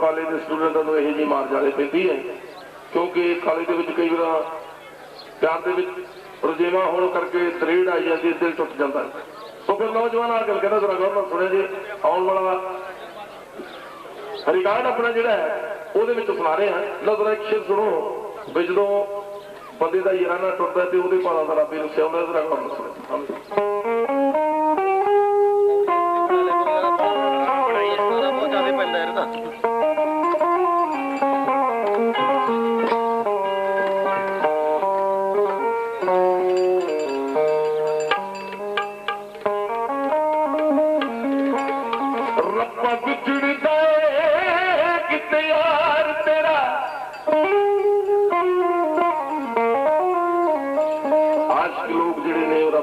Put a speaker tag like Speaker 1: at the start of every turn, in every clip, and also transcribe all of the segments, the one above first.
Speaker 1: College ਦੇ ਸਟੂਡੈਂਟਾਂ ਨੂੰ ਇਹੋ ਜਿਹੀ ਮਾਰ ਜਾਲੇ ਪੈਂਦੀ ਹੈ। ਕਿਉਂਕਿ ਕਾਲਜ ਦੇ ਵਿੱਚ ਕਈ ਵਾਰ ਪਿਆਰ ਦੇ ਵਿੱਚ ਰੁਝੇਵਾਂ ਹੋਣ ਕਰਕੇ ਤਰੇੜ ਆਈ ਜਾਂਦੀ ਹੈ, ਦਿਲ ਟੁੱਟ ਜਾਂਦਾ ਹੈ। ਸੋ ਫਿਰ ਨੌਜਵਾਨ ਆ ਕੇ ਕਹਿੰਦਾ ਜ਼ਰਾ ਗੌਰ ਨਾਲ ਸੁਣਿਆ ਜੀ। ਆਉਣ ਵਾਲਾ ਰਿਕਾਰਡ ਆਪਣਾ ਜਿਹੜਾ ਹੈ ਉਹਦੇ ਵਿੱਚ ਸੁਣਾ ਰਹੇ ਹਾਂ। ਲਓ ਇੱਕ ਸ਼ੇਰ ਸੁਣੋ। ਵੀ ਜਦੋਂ ਬੰਦੇ ਦਾ ਯਾਰਾਨਾ ਟੁੱਟਦਾ ਤੇ ਉਹਦੇ ਭਾਲਾਂ ਦਾ ਰੱਬੇ ਨੂੰ ਸਿਆਉਂਦਾ ਜ਼ਰਾ ਗੌਰ ਨਾਲ ਸੁਣੋ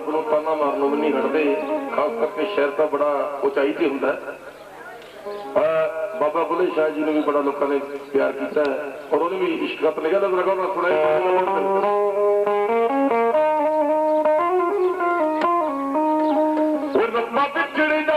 Speaker 1: ਰੱਬ ਨੂੰ ਤਾਨਾ ਮਾਰਨੋਂ ਵੀ ਨਹੀਂ ਹਟਦੇ। ਖਾਸ ਕਰਕੇ ਸ਼ਹਿਰ ਤਾਂ ਬੜਾ ਉਚਾਈ ਤੇ ਹੁੰਦਾ ਬਾਬਾ ਬੁੱਲੇ ਸ਼ਾਹ ਜੀ ਨੂੰ ਵੀ ਬੜਾ ਲੋਕਾਂ ਨੇ ਪਿਆਰ ਕੀਤਾ ਔਰ ਉਹਨੇ ਵੀ ਇਸ਼ਕ ਖਤ ਲਿਖਿਆ ਤਾਂ ਰਗਾਉਣਾ ਸੁਣਾਇਆ ਉਹ ਰੱਬਾ ਵਿਛੜਦਾ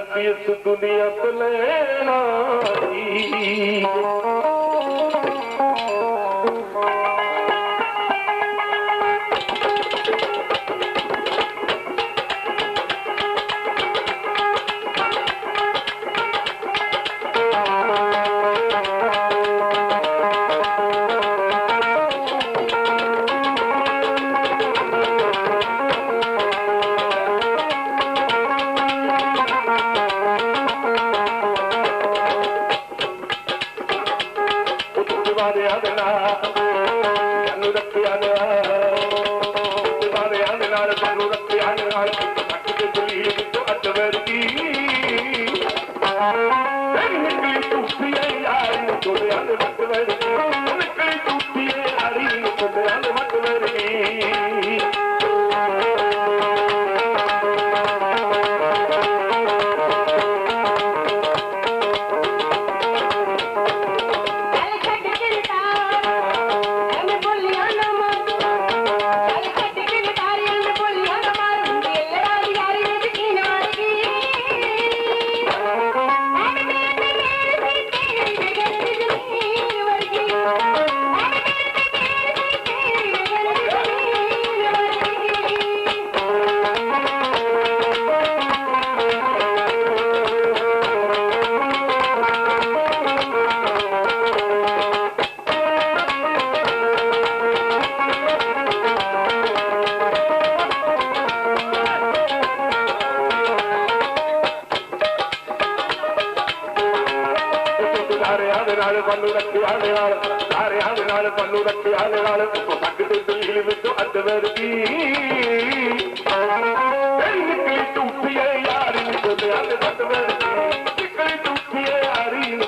Speaker 2: सु Gracias.
Speaker 1: ਸਾਰਿਆਂ ਦੇ ਨਾਲ ਸਾਨੂੰ ਰੱਖਿਆ ਦੇ ਨਾਲ ਸਾਰਿਆਂ ਦੇ ਨਾਲ ਸਾਨੂੰ ਰੱਖਿਆ ਦੇ ਨਾਲ ਉੱਤੋਂ ਦਿਲ ਵਿੱਚ ਅੱਡ ਵਰਗੀ ਤੇਰੀ ਨਿਕਲੀ ਟੁੱਟੀ ਐ ਯਾਰੀ ਨੂੰ ਗੋਲਿਆਂ ਦੇ। ਵੱਟ ਨਿਕਲੀ ਟੁੱਟੀ ਐ ਯਾਰੀ ਨੂੰ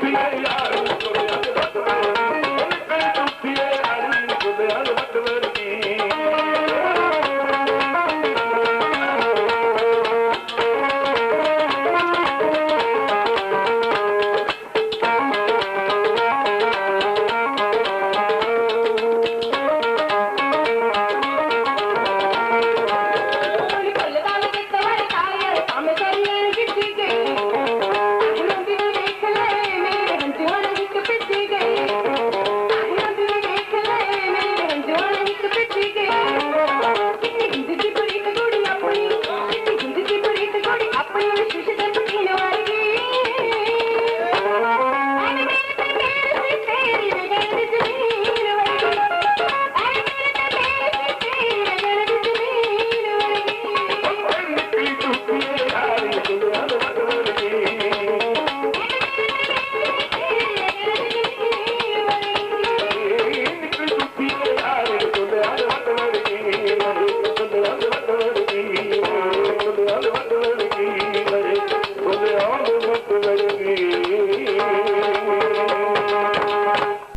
Speaker 1: Yeah.